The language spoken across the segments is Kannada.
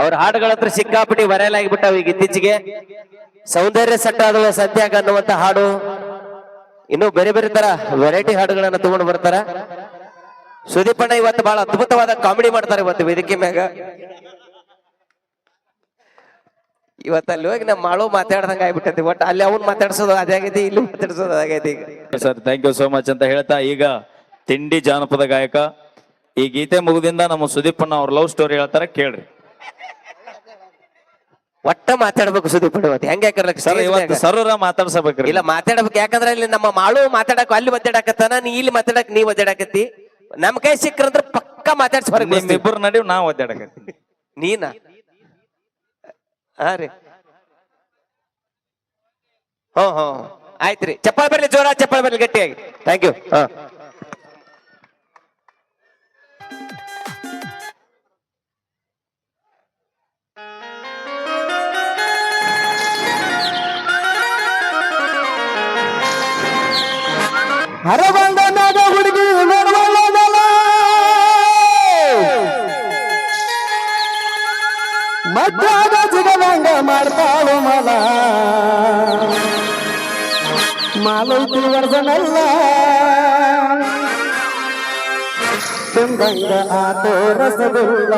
ಅವ್ರ ಹಾಡುಗಳ ಹತ್ರ ಸಿಕ್ಕಾಪಟ್ಟಿ ವೈರಲ್ ಆಗಿಬಿಟ್ಟಾವ ಈಗ ಇತ್ತೀಚೆಗೆ. ಸೌಂದರ್ಯ ಸಟ್ಟ ಸತ್ಯಾಗ ಅನ್ನುವಂತ ಹಾಡು. ಇನ್ನು ಬೇರೆ ಬೇರೆ ತರ ವೆರೈಟಿ ಹಾಡುಗಳನ್ನ ತಗೊಂಡು ಬರ್ತಾರ. ಸುದೀಪಣ್ಣ ಇವತ್ತು ಬಹಳ ಅದ್ಭುತವಾದ ಕಾಮಿಡಿ ಮಾಡ್ತಾರೆ ಇವತ್ತು ವೇದಿಕೆ ಮ್ಯಾಗ. ಇವತ್ತು ಅಲ್ಲಿ ಹೋಗಿ ನಮ್ಮ ಮಾಳು ಮಾತಾಡ್ದಂಗ ಆಗ್ಬಿಟ್ಟೈತಿ. ಬಟ್ ಅಲ್ಲಿ ಅವ್ನು ಮಾತಾಡ್ಸೋದು ಅದೇ ಆಗೈತಿ, ಇಲ್ಲಿ ಮಾತಾಡ್ಸೋದು ಈಗ. Sir thank you so much ಅಂತ ಹೇಳ್ತಾ ಈಗ ತಿಂಡಿ ಜಾನಪದ ಗಾಯಕ. ಈ ಗೀತೆ ಮುಗಿದಿಂದ ನಮ್ಮ ಸುದೀಪಣ್ಣ ಅವ್ರ ಲವ್ ಸ್ಟೋರಿ ಹೇಳ್ತಾರೆ, ಕೇಳ್ರಿ. ಒಟ್ಟ ಮಾತಾಡ್ಬೇಕು ಸುದೀಪಣ್ಣ ಇವತ್ತು ಹೆಂಗ್ ಯಾಕರ್ಲಕ್ ಸರ್ ಇವತ್ತು ಸರ್ರ ಮಾತಾಡ್ಸಬೇಕ್ರಿ. ಇಲ್ಲ ಮಾತಾಡ್ಬೇಕು. ಯಾಕಂದ್ರೆ ಇಲ್ಲಿ ನಮ್ಮ ಮಾಳು ಮಾತಾಡಕ್ ಅಲ್ಲಿ ಒದ್ದಾಡಕತ್ತಾನ ನೀ ಇಲ್ಲಿ ಮಾತಾಡಕ್ ನೀ ಒದ್ದಾಡಕತ್ತಿ. ನಮ್ ಕೈ ಸಿಕ್ಕ್ರಂದ್ರ ಪಕ್ಕ ಮಾತಾಡ್ಸಿ ಹೊರಗೆ. ನಿಮ್ಮಿಬ್ಬರು ನಡುವೆ ನಾವು ಒದ್ದಾಡಕತ್ತೀವಿ. ನೀನ? ಹಾ ರೀ. ಹ್ಮ್ ಹ್ಮ್ ಆಯ್ತ್ರಿ. ಚಪ್ಪಾಳೆ ಬರ್ಲಿ ಜೋರ ಚಪ್ಪಾಳೆ ಬರ್ಲಿ ಗಟ್ಟಿಯಾಗಿ. ಥ್ಯಾಂಕ್ ಯು ಹಾ. ಹರಬಂಧನಾಗ ಹುಡುಗಿ ನೋಡುವಲ್ಲದಲ್ಲ ಮಧ್ಯಾದ ಜಿಗದಂಗ ಮಾಡ್ತಾಳು ಮಲ. ಮಾಲೈತಿ ವರ್ಧನಲ್ಲ ತುಂಬಂಗ ಆತೋ ರಸಗುಲ್ಲ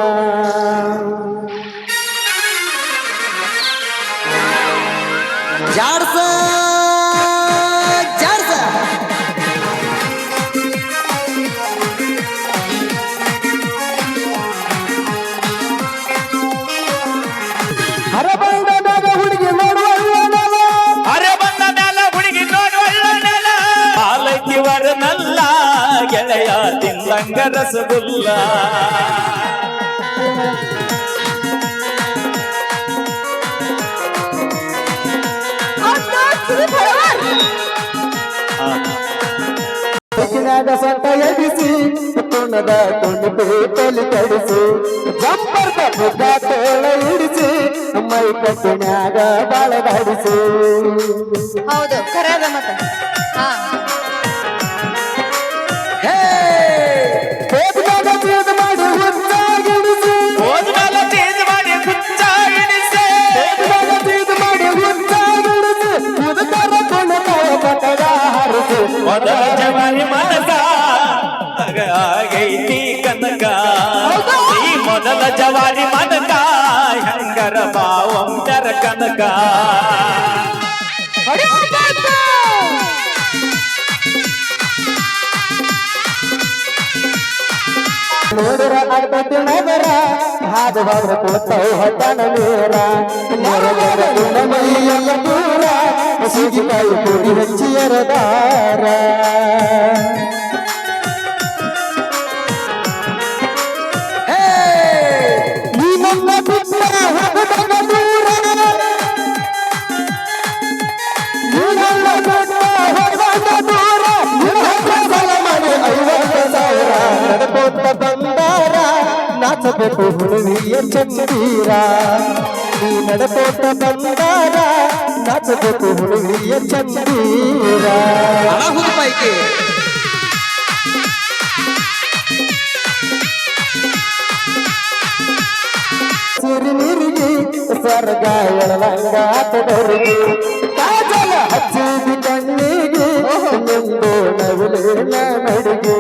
ಜಾಡ್ಸ ವರನಲ್ಲ ಗೆಳೆಯ ತಿಂದಂಗ ರಸಗುಲ್ಲ. ಸೊಟ್ಟ ಎಡಿಸಿ ತುಣದ ತುಂಡು ಪೇಟಲಿ ಕಡಿಸಿ ಜಂಪರ್ದ ಬುದ್ಧ ತೋಳ ಇಡಿಸಿ ಮೈ ಕಟ್ಟಿನ್ಯಾಗ ಬಾಳದಾಡಿಸಿ ಹೌದು ಖರೆ ಮತ ಜವಾರಿ ಮನಕ ಆಗೈತಿ ಕನಕ. ಈ ಮೊದಲ ಜವಾರಿ ಮನಕ ಹೆಂಗರ ಬಾವಂದರ ಕನಕ. ನೋಡಿರ ಆಗ್ತತಿ ನಗರ, ಹಾದು ಹೋದ್ರ ಕೂತವು ಹೊಟ್ಟನ ನೀರ ನೆರಳದ ಗುಣ ಮೈಯೆಲ್ಲ ದೂರ ಸಿಗಿತಾಯಿ ಕೂಡಿ ಹಚ್ಚಿಯರದಾರ ನೀ ನಾಚಬೇಕು ಹುಡುಗಿಯ ಚಂದೀರ ನೀ ನಡ್ಕೋತ ಬಂದಾರ ನಾಚಬೇಕು ಹುಡುಗಿಯ ಚಂದೀರ ಸಿರಿ ನೀರಿಗೆ ಸ್ವರ್ಗ ಎಳಲಂಗ ಆತದರಿಗೆ ಕಾಜಲ ಹಚ್ಚಿದ ಕಣ್ಣಿಗೆ ನಿಂದು ನವಿಲಿನ ನಡಿಗೆ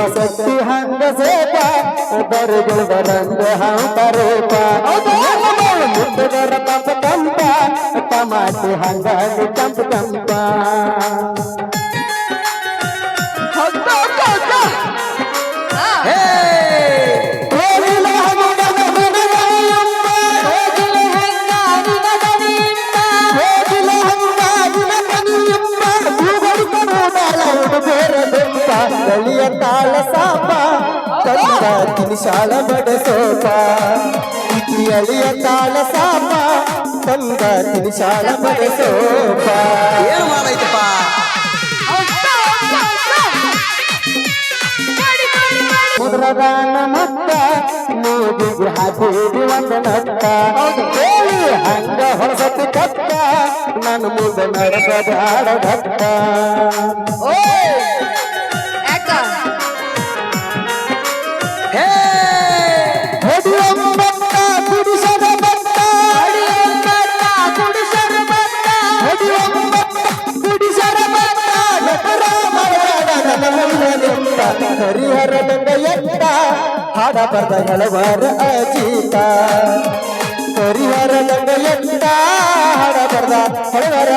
बसंती हंग से का उबर गुल बरंग हम परे का मुट्ठगर पंप कंपा टमाटे हंग कंप कंपा ತಿನಿಶಾಳ ಬಡಸೋಪ ಇತಿ ಅಳಿಯ ತಾಳ ಸಾಪ ತಂದ ತಿನಿಶಾಳ ಬಡಸೋಪ ಏನು ಮಾಡೈತಪ್ಪ? ಮುದ್ರದಾನ ಮತ್ತ ಮೂಗಿಗೆ ಹಾಕಿದಿ ಒಂದು ನತ್ತ ಕೇಳಿ ಹಂಗ ಹೊಸತಿ ಕತ್ತ ನನ್ನ ಮುಂದೆ ಭಕ್ತ ಯಾಕ ಹಾಡ ಬರ್ದ ಹಲವಾರ ಅಜೀತ. ಹರಿಹರ ನಂಗ ಎಂದ ಹಾಡ ಬರ್ದ ಹಲವಾರ